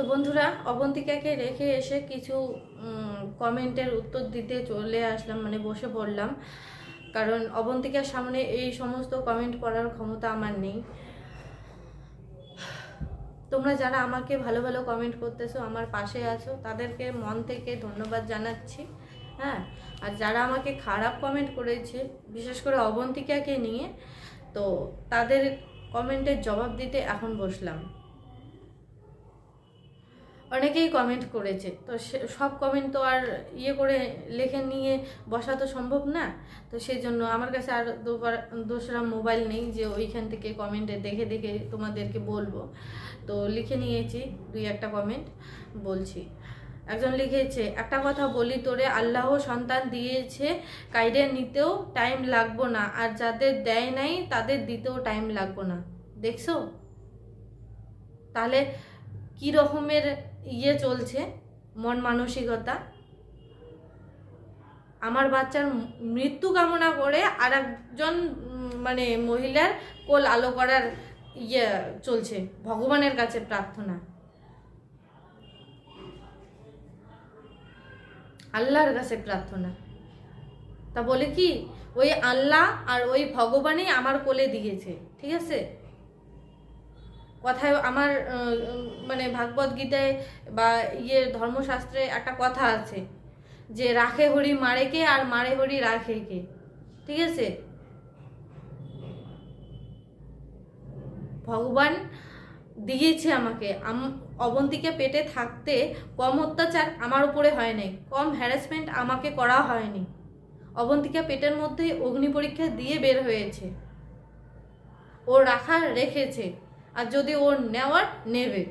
তো বন্ধুরা, অবন্তিকাকে রেখে এসে কিছু কমেন্টের উত্তর দিতে চলে আসলাম মানে বসে পড়লাম। কারণ অবন্তিকার সামনে এই সমস্ত কমেন্ট করার ক্ষমতা আমার নেই। তোমরা যারা আমাকে ভালো ভালো কমেন্ট করতেছো, আমার পাশে আছো, তাদেরকে মন থেকে ধন্যবাদ জানাচ্ছি হ্যাঁ? আর যারা আমাকে খারাপ কমেন্ট করেছে, বিশেষ করে অবন্তিকাকে নিয়ে, তো তাদের কমেন্টের জবাব দিতে এখন বসলাম। অনেকেই কমেন্ট করেছে। তো সব কমেন্ট তো আর ইয়ে করে লেখে নিয়ে বসা তো সম্ভব না। তো সেই জন্য আমার কাছে আর দুবার, দোসরা মোবাইল নেই যে ওইখান থেকে কমেন্টে দেখে দেখে তোমাদেরকে বলব। তো লিখে নিয়েছি, দুই একটা কমেন্ট বলছি। একজন লিখেছে, একটা কথা বলি তোরে, আল্লাহ সন্তান দিয়েছে, কাইডে নিতেও টাইম লাগবো না, আর যাদের দেয় নাই তাদের দিতেও টাইম লাগবো না। দেখছ? তাহলে কী রকমের ইয়ে চলছে, মন মানসিকতা। আমার বাচ্চার মৃত্যু কামনা করে আর একজন মানে মহিলার কোল আলো করার ইয়ে চলছে, ভগবানের কাছে প্রার্থনা। আল্লাহর কাছে প্রার্থনা। তা বলে কি, ওই আল্লাহ আর ওই ভগবানই আমার কোলে দিয়েছে, ঠিক আছে? কথায় আমার মানে ভাগবত গীতায় বা ইয়ে ধর্মশাস্ত্রে একটা কথা আছে যে রাখে হরি মারে কে আর মারে হরি রাখে কে। ঠিক আছে? ভগবান দিয়েছে আমাকে। আম- অবন্তিকে পেটে থাকতে কম অত্যাচার আমার উপরে হয় নাই, কম হ্যারাসমেন্ট আমাকে করা হয়নি। অবন্তিকা পেটের মধ্যেই অগ্নি পরীক্ষা দিয়ে বের হয়েছে। ও রাখা রেখেছে। আর যদি ওর নেওয়ার নেবে।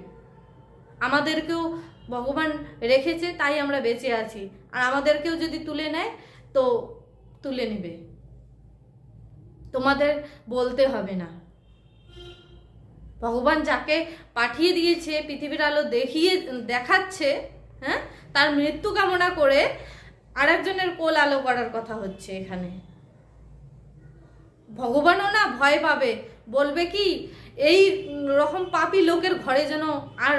আমাদেরকেও ভগবান রেখেছে, তাই আমরা বেঁচে আছি। আর আমাদেরকেও যদি তুলে নেয়, তো তুলে নেবে। তোমাদের বলতে হবে না। ভগবান যাকে পাঠিয়ে দিয়েছে, পৃথিবীর আলো দেখিয়ে, দেখাচ্ছে হ্যাঁ তার মৃত্যু কামনা করে আরেকজনের কোল আলো করার কথা হচ্ছে এখানে। ভগবানও না ভয় পাবে। বলবে কি এই রকম পাপি লোকের ঘরে যেন আর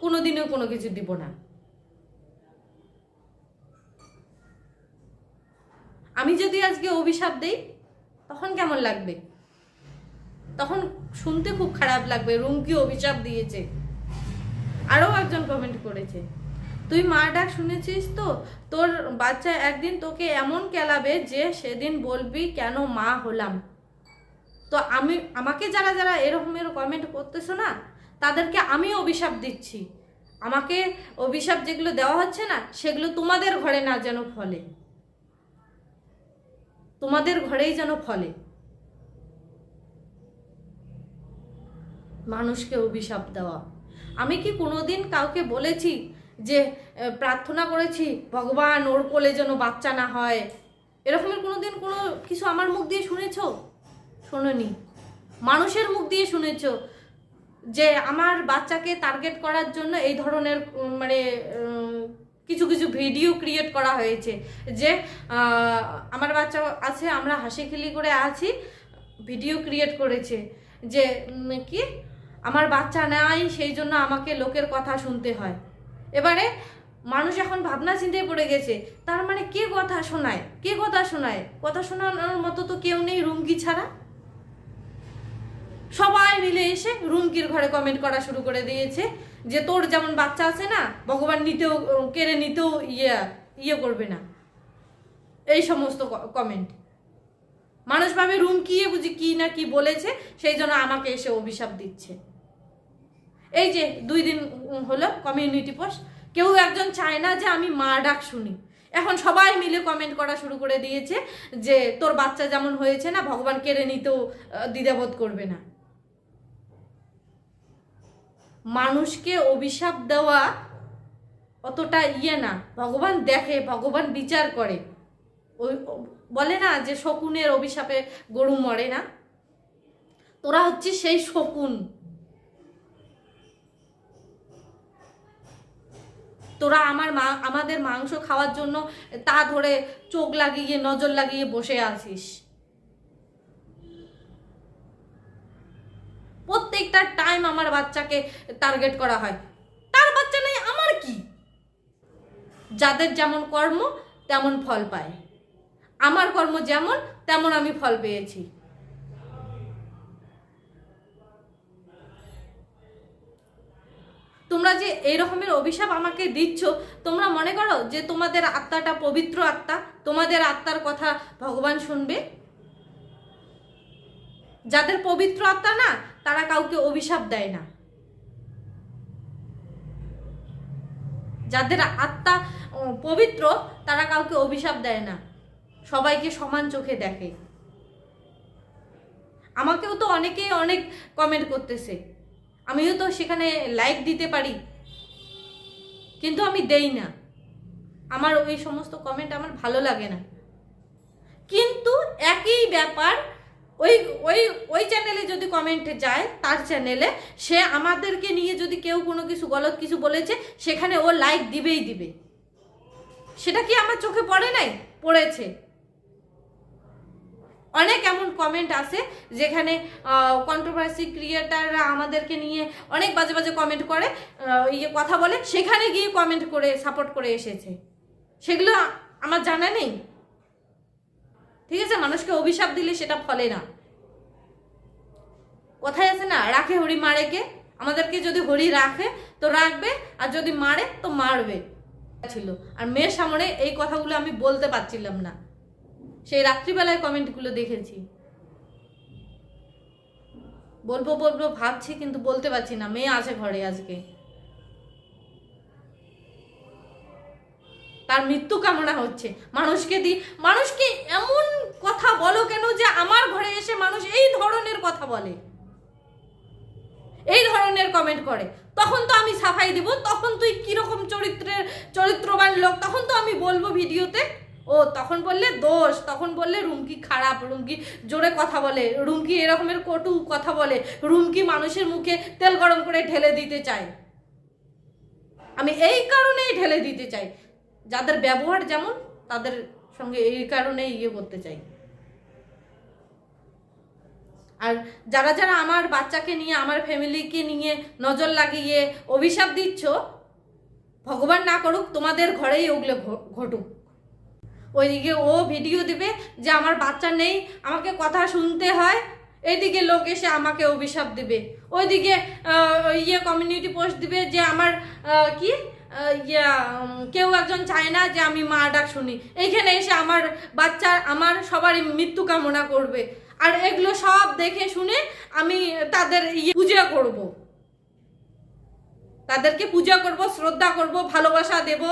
কোনো কোনোদিনও কোনো কিছু দিব না। আমি যদি আজকে অভিশাপ দেই, তখন কেমন লাগবে? তখন শুনতে খুব খারাপ লাগবে, রুমকি অভিশাপ দিয়েছে। আরও একজন কমেন্ট করেছে, তুই মা ডাক শুনেছিস তো? তোর বাচ্চা একদিন তোকে এমন কেলাবে যে সেদিন বলবি কেন মা হলাম। তো আমি, আমাকে যারা যারা এরকমের কমেন্ট করতেছো না, তাদেরকে আমি অভিশাপ দিচ্ছি। আমাকে অভিশাপ যেগুলো দেওয়া হচ্ছে না, সেগুলো তোমাদের ঘরে না যেন ফলে। তোমাদের ঘরেই যেন ফলে। মানুষকে অভিশাপ দেওয়া। আমি কি কোনোদিন কাউকে বলেছি যে প্রার্থনা করেছি, ভগবান ওর কোলে যেন বাচ্চা না হয়? এরকমের কোনোদিন কোনো কিছু আমার মুখ দিয়ে শুনেছ? শোনোনি। মানুষের মুখ দিয়ে শুনেছ যে আমার বাচ্চাকে টার্গেট করার জন্য এই ধরনের মানে কিছু কিছু ভিডিও ক্রিয়েট করা হয়েছে যে আমার বাচ্চা আছে, আমরা হাসি খেলি করে আছি ভিডিও ক্রিয়েট করেছে যে কি? আমার বাচ্চা নাই, সেই জন্য আমাকে লোকের কথা শুনতে হয়। এবারে মানুষ এখন ভাবনা চিন্তায় পড়ে গেছে, তার মানে কে কথা শোনায়? কে কথা শোনায়? কথা শোনানোর মতো তো কেউ নেই রুমকি ছাড়া। সবাই মিলে এসে রুমকির ঘরে কমেন্ট করা শুরু করে দিয়েছে যে তোর যেমন বাচ্চা আছে না, ভগবান নিতেও, কেড়ে নিতেও ইয়ে ইয়ে করবে না। এই সমস্ত কমেন্ট মানুষ ভাবে রুম কি বুঝি কি না কি বলেছে, সেই জন্য আমাকে এসে অভিশাপ দিচ্ছে। এই যে দুই দিন হলো কমিউনিটি পোস্ট কেউ একজন চায় না যে আমি মা ডাক শুনি। এখন সবাই মিলে কমেন্ট করা শুরু করে দিয়েছে যে তোর বাচ্চা যেমন হয়েছে না, ভগবান কেড়ে নিতেও দ্বিধাবোধ করবে না। মানুষকে অভিশাপ দেওয়া অতটা ইয়ে না। ভগবান দেখে, ভগবান বিচার করে। ওই বলে না যে শকুনের অভিশাপে গরু মরে না? তোরা হচ্ছে সেই শকুন। তোরা আমার মা, আমাদের মাংস খাওয়ার জন্য তা ধরে চোখ লাগিয়ে, নজর লাগিয়ে বসে আছিস। প্রত্যেকটা টাইম আমার বাচ্চাকে টার্গেট করা হয়। তার বাচ্চা নেই, আমার কি? যাদের যেমন কর্ম, তেমন ফল পায়। আমার কর্ম যেমন, তেমন আমি ফল পেয়েছি। তোমরা যে এই রকমের অভিশাপ আমাকে দিচ্ছ, তোমরা মনে করো যে তোমাদের আত্মাটা পবিত্র আত্মা, তোমাদের আত্মার কথা ভগবান শুনবে? যাদের পবিত্র আত্মা না, তারা কাউকে অভিশাপ দেয় না। যাদের আত্মা পবিত্র, তারা কাউকে অভিশাপ দেয় না। সবাইকে সমান চোখে দেখে। আমাকেও তো অনেকেই অনেক কমেন্ট করতেছে। আমিও তো সেখানে লাইক দিতে পারি। কিন্তু আমি দেই না। আমার ওই সমস্ত কমেন্ট আমার ভালো লাগে না। কিন্তু একই ব্যাপার ওই ওই ওই চ্যানেলে যদি কমেন্টে যায়, তার চ্যানেলে সে আমাদেরকে নিয়ে যদি কেউ কোনো কিছু গলত কিছু বলেছে, সেখানে ও লাইক দিবেই দিবে। সেটা কি আমার চোখে পড়ে নাই? পড়েছে। অনেক এমন কমেন্ট আছে, যেখানে কন্ট্রোভার্সি ক্রিয়েটাররা আমাদেরকে নিয়ে অনেক বাজে বাজে কমেন্ট করে ইয়ে কথা বলে, সেখানে গিয়ে কমেন্ট করে সাপোর্ট করে এসেছে। সেগুলো আমার জানা নেই। ঠিক আছে, মানুষকে অভিশাপ দিলে সেটা ফলে না। কথায় আছে না, রাখে হরি মারেকে, আমাদেরকে যদি হরি রাখে, তো রাখবে, আর যদি মারে, তো মারবে। ছিল। আর মেয়ের সামনে এই কথাগুলো আমি বলতে পারছিলাম না। সেই রাত্রিবেলায় কমেন্টগুলো দেখেছি। বলব বলব, ভাবছি, কিন্তু বলতে পারছি না। মেয়ে আছে ঘরে আজকে। তার মৃত্যু কামনা হচ্ছে। মানুষকে দি মানুষকে এমন কথা বলো কেন যে আমার ঘরে এসে মানুষ এই ধরনের কথা বলে? এই ধরনের কমেন্ট করে। তখন তো আমি সাফাই দিব, তখন তুই কীরকম চরিত্রের, চরিত্রবান লোক, তখন তো আমি বলব ভিডিওতে। ও, তখন বললে দোষ, তখন বললে রুমকি খারাপ, রুমকি জোরে কথা বলে, রুমকি এরকমের কটু কথা বলে, রুমকি মানুষের মুখে তেল গরম করে ঢেলে দিতে চায়। আমি এই কারণেই ঢেলে দিতে চাই। যাদের ব্যবহার যেমন, তাদের সঙ্গে এই কারণেই ইয়ে করতে চাই। আর যারা যারা আমার বাচ্চাকে নিয়ে, আমার ফ্যামিলিকে নিয়ে নজর লাগিয়ে অভিশাপ দিচ্ছ, ভগবান না করুক, তোমাদের ঘরেই ওগুলো ঘটুক। ওইদিকে ও ভিডিও দিবে যে আমার বাচ্চা নেই, আমাকে কথা শুনতে হয়, এইদিকে লোক এসে আমাকে অভিশাপ দিবে। ওইদিকে ইয়ে কমিউনিটি পোস্ট দিবে যে আমার কি? ইয়া কেউ একজন চায় না যে আমি মা ডাক শুনি। এইখানে এসে আমার বাচ্চা, আমার সবারই মৃত্যু কামনা করবে। আর এগুলো সব দেখে শুনে আমি তাদের ইয়ে পূজা করব। তাদেরকে পূজা করব, শ্রদ্ধা করব, ভালোবাসা দেব।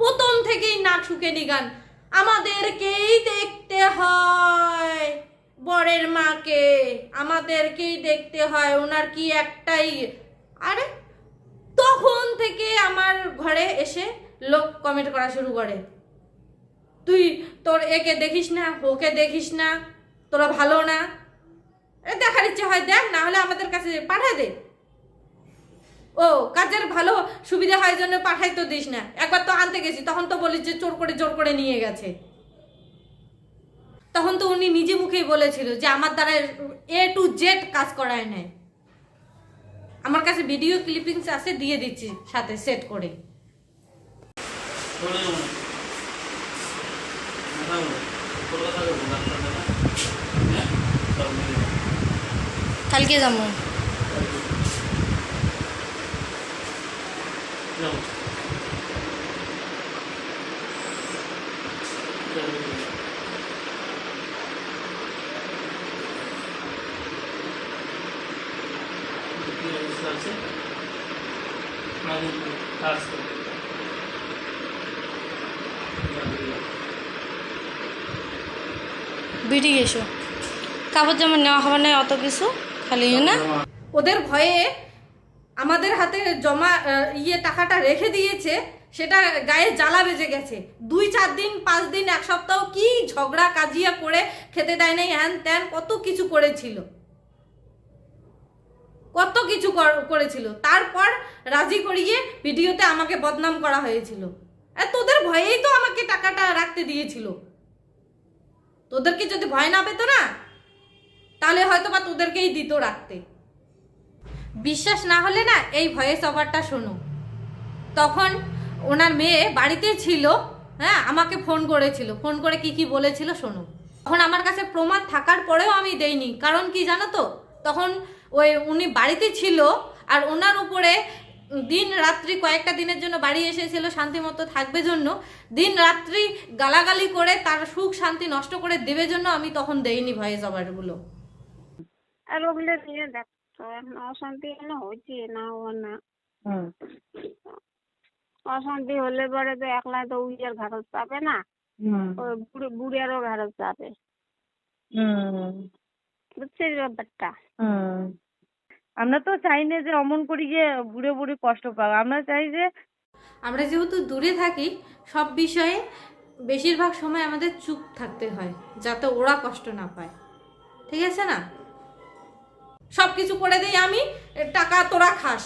প্রথম থেকেই নাক শুকেনি গান আমাদেরকেই দেখতে হয় বরের মাকে, আমাদেরকেই দেখতে হয়। ওনার কি একটাই আরে, তখন থেকে আমার ঘরে এসে লোক কমেন্ট করা শুরু করে। তুই তোর একে দেখিস না, ওকে দেখিস না, তোরা ভালো না। দেখার ইচ্ছে হয় দেখ, না হলে আমাদের কাছে পাঠায় দে। ও, কাজের ভালো সুবিধা হয় জন্য পাঠাই তো দিস না। একবার তো আনতে গেছি, তখন তো বলিস যে চোর করে, জোর করে নিয়ে গেছে। তখন তো উনি নিজে মুখেই বলেছিল যে আমার দ্বারা এ টু জেড কাজ করায় নেয় আমার কাছে ভিডিও ক্লিপিংস আছে দিয়ে দিচ্ছি সাথে সেট করে। কালকে। যাব না মাথা বলো কলকাতা যাব ডাক্তার দেখা হ্যাঁ সব মিলে যাব। কালকে যাব যাব যাব। কি অবস্থা আছে না কিন্তু কাজ করো যাব। বেরিয়ে এসো কাপড় জামা নেওয়া হবে না, অত কিছু, খালি, না? ওদের ভয়ে আমাদের হাতে জমা ইয়ে টাকাটা রেখে দিয়েছে, সেটা গায়ে জ্বালা বেজে গেছে। দুই, চার দিন, পাঁচ দিন, এক সপ্তাহ কি ঝগড়া, কাজিয়া করে খেতে দেয় নাই, হ্যান ত্যান, কত কিছু করেছিল। কত কিছু করেছিল। তারপর রাজি করিয়ে ভিডিওতে আমাকে বদনাম করা হয়েছিল। তোদের ভয়েই তো আমাকে টাকাটা রাখতে দিয়েছিল। তোদেরকে যদি ভয় না পেতো না? তাহলে হয়তো বা তোদেরকেই দিত রাখতে। বিশ্বাস না হলে না এই ভয়েস ওভারটা শোনো। তখন ওনার মেয়ে বাড়িতে ছিল হ্যাঁ আমাকে ফোন করেছিল। ফোন করে কি কি বলেছিল শোনো। তখন আমার কাছে প্রমাণ থাকার পরেও আমি দেইনি। কারণ কি জানো তো? তখন ওই উনি বাড়িতে ছিল আর ওনার উপরে দিন রাত্রি কয়েকটা দিনের জন্য বাড়ি এসেছিল, শান্তিমতো থাকবে জন্য। দিন রাত্রি গালাগালি করে তার সুখ শান্তি নষ্ট করে দেবে জন্য আমি তখন দেইনি ভয়েস ওভারগুলো নিয়ে দেখতো অশান্তি এখানে হচ্ছে না ও না। অশান্তি হলে পরে তো একলা তো উইয়ার ঘাটত চাপে না বুড়ি বুড়িয়ারও ঘাটত চাপে। হুম। বুঝছিস ব্যাপারটা? হুম। আমরা তো চাই না যে অমন করি গিয়ে বুড়ে বুড়ি কষ্ট পাক। আমরা চাই যে আমরা যেহেতু দূরে থাকি সব বিষয়ে বেশিরভাগ সময় আমাদের চুপ থাকতে হয় যাতে ওরা কষ্ট না পায়। ঠিক আছে না? সব কিছু করে দিই আমি, টাকা তোরা খাস।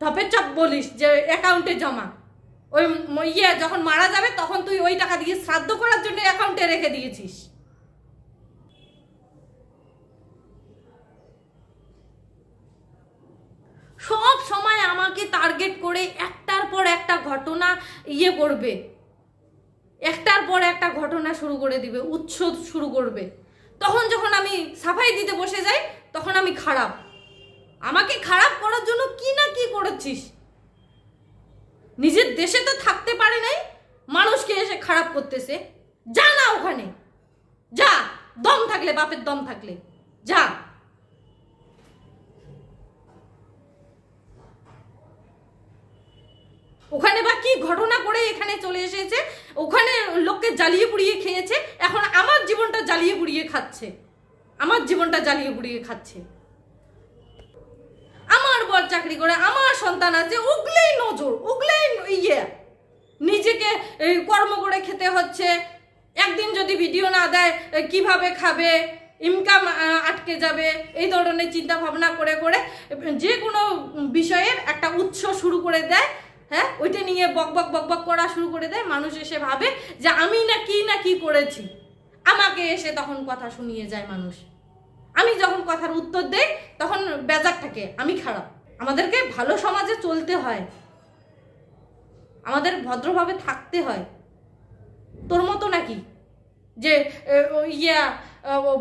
ধপের চপ বলিস যে অ্যাকাউন্টে জমা। ওই ইয়ে যখন মারা যাবে তখন তুই ওই টাকা দিয়ে শ্রাদ্ধ করার জন্য অ্যাকাউন্টে রেখে দিয়েছিস। সব সময় আমাকে টার্গেট করে একটার পর একটা ঘটনা ইয়ে করবে। একটার পর একটা ঘটনা শুরু করে দিবে উৎস শুরু করবে। তখন যখন আমি সাফাই দিতে বসে যাই, তখন আমি খারাপ। আমাকে খারাপ করার জন্য কি না কি করেছিস? নিজের দেশে তো থাকতে পারে নাই, মানুষকে এসে খারাপ করতেছে। যা না ওখানে। যা, দম থাকলে, বাপের দম থাকলে। যা। ওখানে বা কি ঘটনা করে এখানে চলে এসেছে? ওখানে লোককে জ্বালিয়ে পুড়িয়ে খেয়েছে। এখন আমার জীবনটা জ্বালিয়ে পুড়িয়ে খাচ্ছে। আমার জীবনটা জ্বালিয়ে পুড়িয়ে খাচ্ছে। আমার বর চাকরি করে, আমার সন্তান আছে, ওগুলোই নজর, ওগুলোই ইয়ে। নিজেকে কর্ম করে খেতে হচ্ছে। একদিন যদি ভিডিও না দেয় কীভাবে খাবে? ইনকাম আটকে যাবে। এই ধরনের চিন্তা ভাবনা করে করে যে কোনো বিষয়ের একটা উৎস শুরু করে দেয়। হ্যাঁ? ওইটা নিয়ে বক বক বক বক করা শুরু করে দেয়। মানুষ এসে ভাবে যে আমি না কি না কি করেছি। আমাকে এসে তখন কথা শুনিয়ে যায় মানুষ। আমি যখন কথার উত্তর দেই, তখন বেজার থাকে, আমি খারাপ। আমাদেরকে ভালো সমাজে চলতে হয়। আমাদের ভদ্রভাবে থাকতে হয়। তোর মতো নাকি? যে ইয়া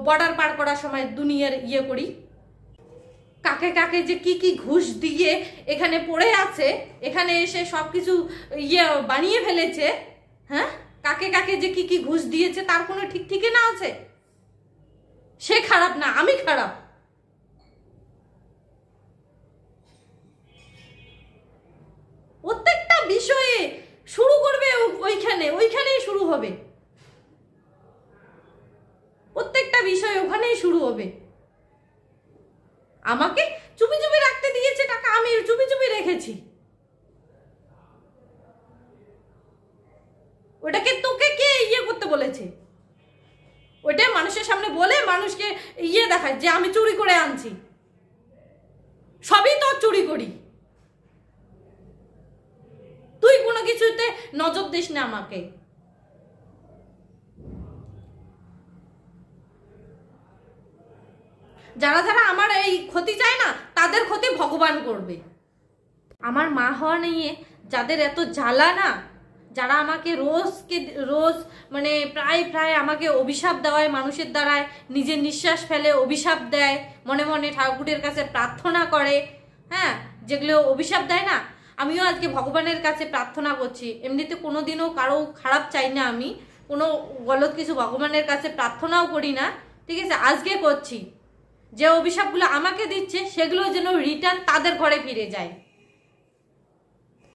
বর্ডার পার করার সময় দুনিয়ার ইয়ে করি। কাকে কাকে যে কি কি ঘুষ দিয়ে এখানে পড়ে আছে, এখানে এসে সব কিছু ইয়ে বানিয়ে ফেলেছে হ্যাঁ? কাকে কাকে যে কি কি ঘুষ দিয়েছে তার কোনো ঠিক ঠিকে না আছে? সে খারাপ না, আমি খারাপ। প্রত্যেকটা বিষয়ে শুরু করবে ওইখানে, ওইখানেই শুরু হবে। প্রত্যেকটা বিষয় ওখানেই শুরু হবে। আমাকে চুপি চুপি রাখতে দিয়েছে টাকা, আমি চুপি চুপি রেখেছি। ওটাকে তোকে কে ইয়ে করতে বলেছে? ওইটা মানুষের সামনে বলে মানুষকে ইয়ে দেখায় যে আমি চুরি করে আনছি। সবই তো চুরি করি। তুই কোনো কিছুতে নজর দিস না আমাকে। যারা যারা আমার এই ক্ষতি চায় না, তাদের ক্ষতি ভগবান করবে। আমার মা হওয়া নিয়ে যাদের এত জ্বালা না, যারা আমাকে রোজকে, রোজ মানে প্রায় প্রায় আমাকে অভিশাপ দেওয়ায়, মানুষের দ্বারায় নিজের নিঃশ্বাস ফেলে অভিশাপ দেয়, মনে মনে ঠাকুরের কাছে প্রার্থনা করে হ্যাঁ যেগুলো অভিশাপ দেয় না, আমিও আজকে ভগবানের কাছে প্রার্থনা করছি। এমনিতে কোনো দিনও কারও খারাপ চাই না আমি, কোনো গলত কিছু ভগবানের কাছে প্রার্থনাও করি না, ঠিক আছে? আজকে করছি। যে অভিশাপগুলো আমাকে দিচ্ছে সেগুলো যেন রিটার্ন তাদের ঘরে ফিরে যায়।